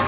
นะ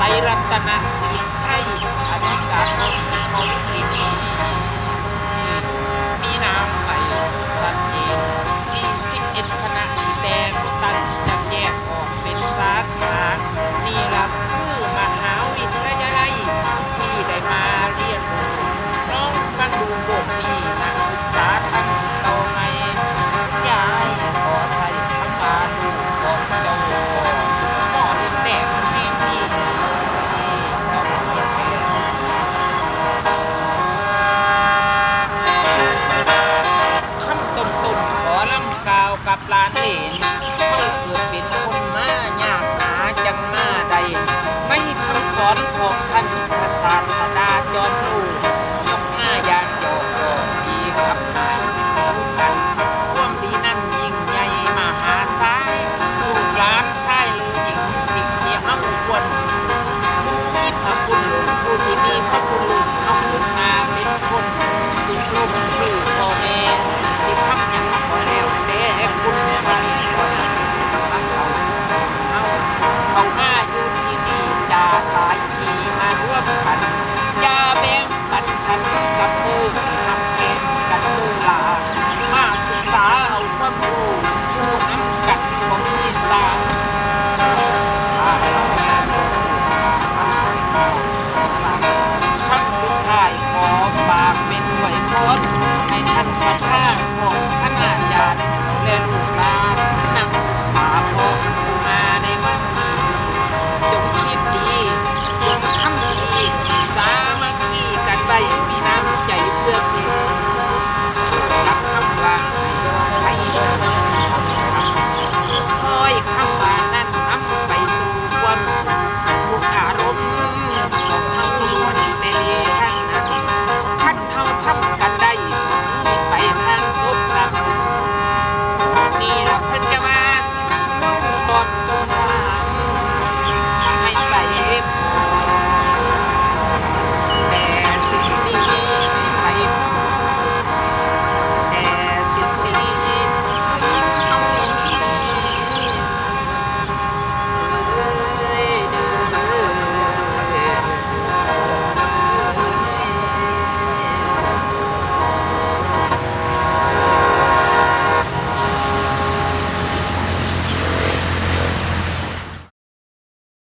ไตร อนของท่านพระศาสดาจอมลูยกหน้ายางโยกดีครับมารู้กันความดีนั้นยิ่งใหญ่มหาศาลลูกหลานชายหรือหญิงสิ่งที่เฮาควรมีพระคุณผู้ที่มีพระคุณเขาขึ้นมาเป็นคนสุดลูกคือพ่อแม่สิทำอย่างก็แล้วแต่คุณบ่มีก็นำมาเอาเอาเข้ามา ข้ายขอฝากเป็นหวยพรให้ท่านประธานของคณะญาติและลูก